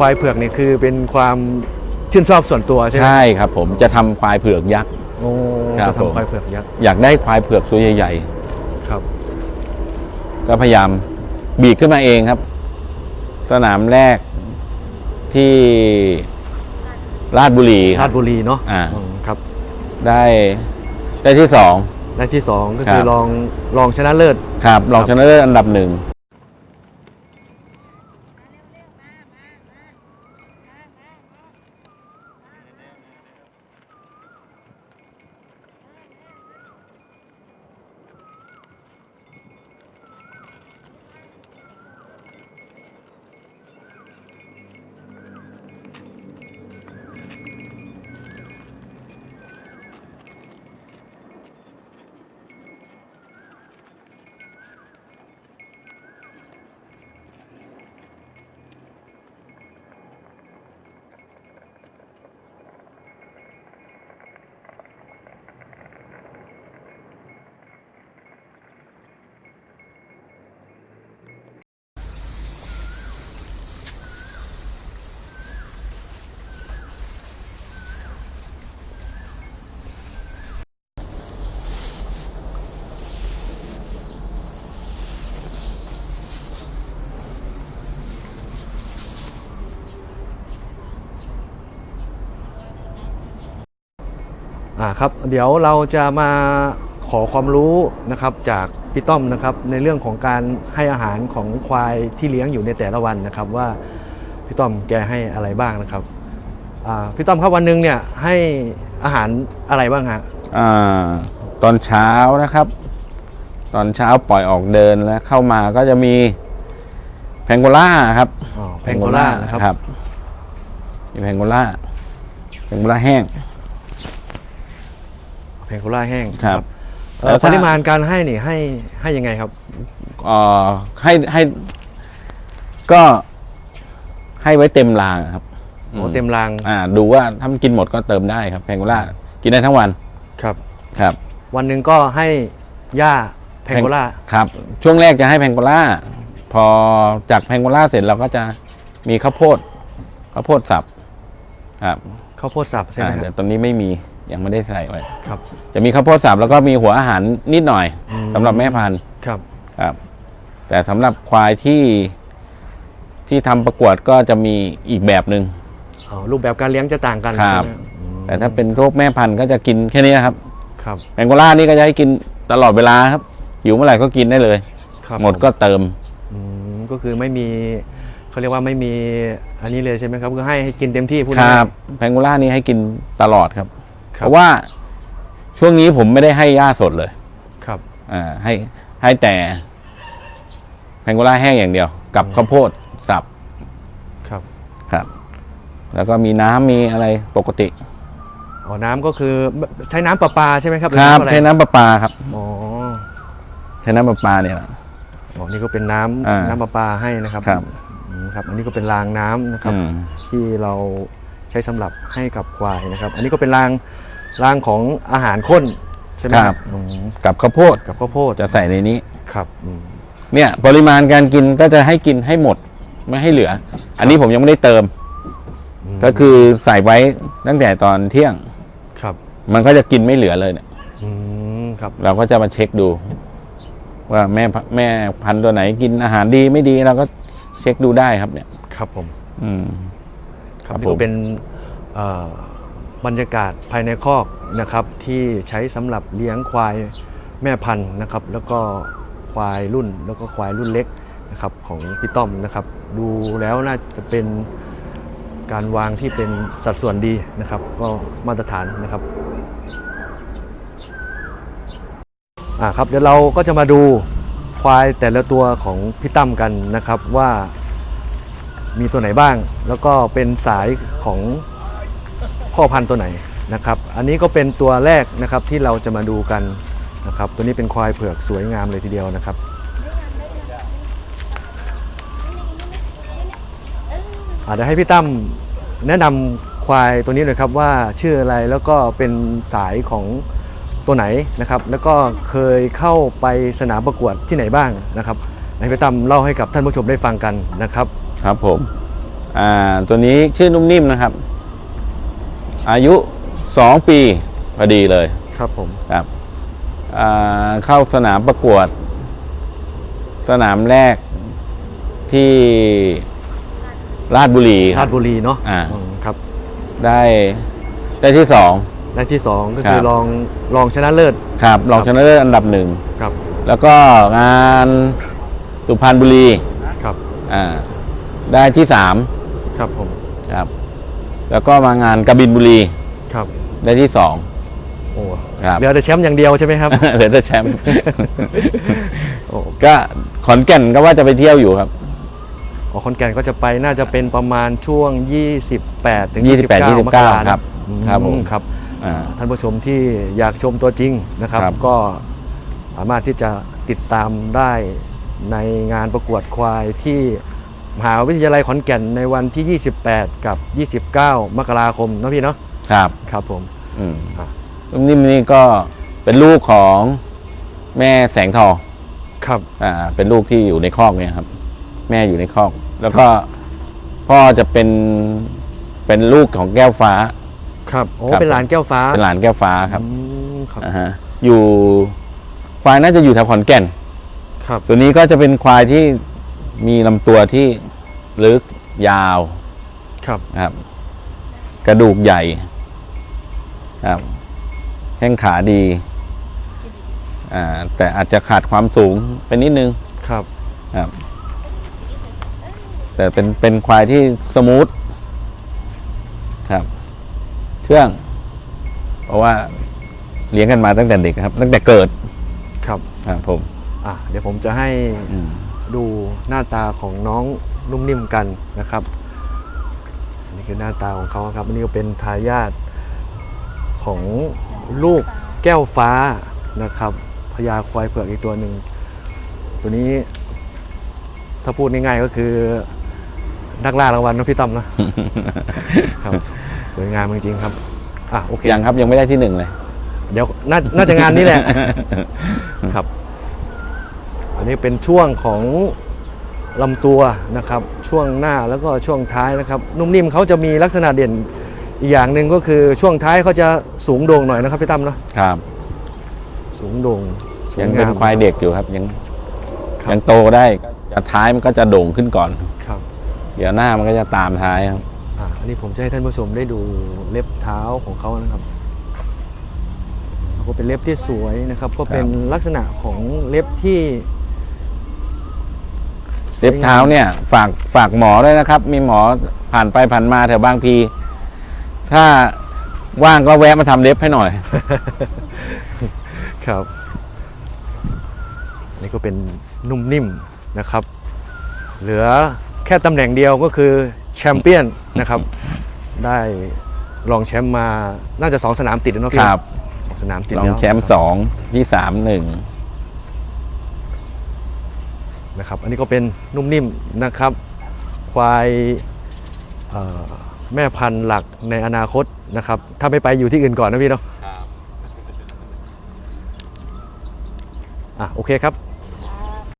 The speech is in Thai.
ควายเผือกนี่คือเป็นความชื่นชอบส่วนตัวใช่ไหมใช่ครับ ผมจะทำควายเผือกยักษ์ โอ้ครับจะผม ทำควายเผือกยักษ์อยากได้ควายเผือกตัวใหญ่ครับ ๆ ก็พยายามบีบขึ้นมาเองครับ สนามแรกที่ราชบุรีครารับ ชบุรีเนาะอ่า อืมครับได้ได้ที่สอง และที่สองก็ครับคือรองรองชนะเลิศ ครับรองชนะเลิศอันดับหนึ่ง อ่าครับเดี๋ยวเราจะมาขอความรู้นะครับจากพี่ต้อมนะครับในเรื่องของการให้อาหารของควายที่เลี้ยงอยู่ในแต่ละวันนะครับว่าพี่ต้อมแกให้อะไรบ้างนะครับอ่าพี่ต้อมครับวันหนึงเนี่ยให้อาหารอะไรบ้างฮะอาตอนเช้านะครับ ตอนเช้าปล่อยออกเดินแล้วเข้ามาก็จะมีแพงโกล่าครับอ๋อแพงโกล่านะครับครับมีแพงโกล่าแพงโกล่าแห้ง แพงโกล่าแห้งครับ เอ่อแล้วปถ้า ริมาณการให้นี่ให้ให้ยังไงครับ เอ่อให้ให้ก็ให้ไว้เต็มรางครับโอ้เต็มรางอ่า ดูว่าถ้ามันกินหมดก็เติมได้ครับแพงโกล่ากินได้ทั้งวันครับ ครับ วันหนึ่งก็ให้หญ้าแพงโกล่าครับ ช่วงแรกจะให้แพงโกล่าพอจากแพงโกล่าเสร็จเราก็จะมีข้าวโพดข้าวโพดสับครับข้าวโพดสับใช่ไหมอ่าคแต่รับตอนนี้ไม่มี ยังไม่ได้ใส่ไว้ครับ จะมีข้าวโพดสับแล้วก็มีหัวอาหารนิดหน่อยอืมสำหรับแม่พันธุ์ครับครับ แต่สำหรับควายที่ที่ทำประกวดก็จะมีอีกแบบหนึง่งอ๋อรูปแบบการเลี้ยงจะต่างกันครับใช่ไหมอืมแต่ถ้าเป็นโรคแม่พันธุ์ก็จะกินแค่นี้นะครับ ครับแองโกล่านี่ก็จะให้กินตลอดเวลาครับหิวเมื่อไหร่ก็กินได้เลยครับหมดก็เติมอืมก็คือไม่มีเขาเรียกว่าไม่มีอันนี้เลยใช่ไหมครับ ก็ให้ให้กินเต็มที่พูดคง่ายๆรับแพงโกล่านี่ให้กินตลอดครับครับ เพราะว่าช่วงนี้ผมไม่ได้ให้หญ้าสดเลยครับอ่าให้ให้แต่แพงโกล่าแห้งอย่างเดียว กับข้าวโพดสับครับครับ แล้วก็มีน้ำมีอะไรปกติอ๋อน้ำก็คือใช้น้ำประปาใช่ไหมครับหครับน้ำอะไรใช้น้ำประปาครับอ๋อใช้น้ำประปาเนี่ยแหละ อ๋อนี่ก็เป็นน้ำอ่าน้ำประปาให้นะครับครับ อืมครับ อันนี้ก็เป็นรางน้ำนะครับ อืม ที่เรา ใช้สำหรับให้กับควายนะครับ อันนี้ก็เป็นรางรางของอาหารข้นใช่ไหมครับอืมกับข้าวโพดกับข้าวโพดจะใส่ในนี้ ครับอืมเนี่ย ปริมาณการกินก็จะให้กินให้หมดไม่ให้เหลือ อันนี้ผมยังไม่ได้เติม ก็คือใส่ไว้ตั้งแต่ตอนเที่ยง ครับมันก็จะกินไม่เหลือเลยเนี่ย อืมครับเราก็จะมาเช็คดู ว่าแม่พแม่พันธุ์ตัวไหนกินอาหารดีไม่ดีเราก็เช็คดูได้ครับเนี่ย ครับผม อืม ครับครับนี่ผก็มเป็นเอ่อบรรยากาศภายในคอกนะครับที่ใช้สำหรับเลี้ยงควายแม่พันธุ์นะครับ แล้วก็ควายรุ่นแล้วก็ควายรุ่นเล็กนะครับของพี่ต้อมนะครับ ดูแล้วน่าจะเป็นการวางที่เป็นสัดส่วนดีนะครับ ก็มาตรฐานนะครับอ่าครับเดี๋ยวเราก็จะมาดูควายแต่ละตัวของพี่ตั้มกันนะครับว่า มีตัวไหนบ้าง แล้วก็เป็นสายของพ่อพันธุ์ตัวไหนนะครับ อันนี้ก็เป็นตัวแรกนะครับที่เราจะมาดูกันนะครับ ตัวนี้เป็นควายเผือกสวยงามเลยทีเดียวนะครับอะเดี๋ยวให้พี่ตั้มแนะนำควายตัวนี้หน่อยครับว่าชื่ออะไรแล้วก็เป็นสายของตัวไหนนะครับ แล้วก็เคยเข้าไปสนามประกวดที่ไหนบ้างนะครับให้พี่ตั้มเล่าให้กับท่านผู้ชมได้ฟังกันนะครับ ครับผม อ่า ตัวนี้ชื่อนุ่มนิ่มนะครับ อายุสองปีพอดีเลย ครับผมครับ อ่า เข้าสนามประกวด สนามแรกที่ราชบุรีครารับ ชบุรีเนาะอ่า อืมครับได้ได้ที่สอง และที่สองก็ครัคือบรองรองชนะเลิศครับรองชนะเลิศอันดับหนึ่ง ครับแล้วก็งานสุพรรณบุรี ครับอ่า ได้ที่สามครับผมครับ แล้วก็มางานกบินบุรีครับได้ที่สองโอ้ครับเหลือแต่แชมป์อย่างเดียวใช่ไหมครับ เหลือแต่แชมป์โอ้ก็ขอนแก่นก็ว่าจะไปเที่ยวอยู่ครับอ๋อคอนแก่นก็จะไปน่าจะเป็นประมาณช่วง 28 ถึง28 29มกราครับอืมครับผมครับอ่าท่านผู้ชมที่อยากชมตัวจริงนะครับครับ ก็สามารถที่จะติดตามได้ในงานประกวดควายที่ มหาวิทยาลัยขอนแก่นในวันที่ 28 กับ 29 มกราคมเนาะพี่เนาะครับครับผมอืมอะนุ่มนิ่มนี่ก็เป็นลูกของแม่แสงทองครับอ่าเป็นลูกที่อยู่ในคอกเนี่ยครับ แม่อยู่ในคอก แล้วก็พ่อจะเป็นเป็นลูกของแก้วฟ้า ครับโอ้ครับ เป็นหลานแก้วฟ้าเป็นหลานแก้วฟ้าครับอืมครับอ่าฮะอยู่ควายน่าจะอยู่แถวขอนแก่น ครับตัวนี้ก็จะเป็นควายที่ มีลำตัวที่ลึกยาวครับนะครับ กระดูกใหญ่ครับแข้งขาดีอ่าแต่อาจจะขาดความสูงไปนิดนึงครับครับ แต่เป็นเป็นควายที่สมูทครับ เชื่อง เพราะว่าเลี้ยงกันมาตั้งแต่เด็กครับ ตั้งแต่เกิดครับ ครับผม อะเดี๋ยวผมจะให้ อืม ดูหน้าตาของน้องนุ่มนิ่มกันนะครับอันนี่คือหน้าตาของเขาครับอันนี้ก็เป็นทายาทของลูกแก้วฟ้านะครับพญาควายเผือกอีกตัวหนึ่งตัวนี้ถ้าพูดง่ายๆก็คือนักล่ารางวัลนะพี่ต้อมนะครับ สวยงามจริงๆครับอะโอเคยังครับยังไม่ได้ที่หนึ่งเลย เดี๋ยวน่าน่าจะงานนี้แหละครับ อันนี้เป็นช่วงของลำตัวนะครับ ช่วงหน้าแล้วก็ช่วงท้ายนะครับ นุ่มนิ่มเขาจะมีลักษณะเด่นอีกอย่างหนึ่งก็คือช่วงท้ายเขาจะสูงโด่งหน่อยนะครับพี่ตั้มเนาะครับ สูสูงโด่งสวยังงามเป็นควายเด็กอยู่ครับยังครับยังโตได้จะท้ายมันก็จะโด่งขึ้นก่อน ครับเดี๋ยวหน้ามันก็จะตามท้ายครับ อ่าอันนี้ผมจะให้ท่านผู้ชมได้ดูเล็บเท้าของเขานะครับก็เป็นเล็บที่สวยนะครับ ก็เป็นลักษณะของเล็บที่ เล็บเท้าเนี่ย ฝากฝากหมอด้วยนะครับ มีหมอผ่านไปผ่านมาแถวบางพี ถ้าว่างก็แวะมาทำเล็บให้หน่อย ครับอันนี่ก็เป็นนุ่มนิ่มนะครับ เหลือแค่ตำแหน่งเดียวก็คือแชมเปี้ยนนะครับ ได้รองแชมป์มาน่าจะสองสนามติดแล้วเนาะคพี่รับ สองสนามติดรองแล้วแชมป์สองที่สามหนึ่ง นะครับ อันนี้ก็เป็นนุ่มนิ่มนะครับ ควายเอ่อแม่พันธุ์หลักในอนาคตนะครับ ถ้าไม่ไปอยู่ที่อื่นก่อนนะพี่เนาะอะโอเคครับ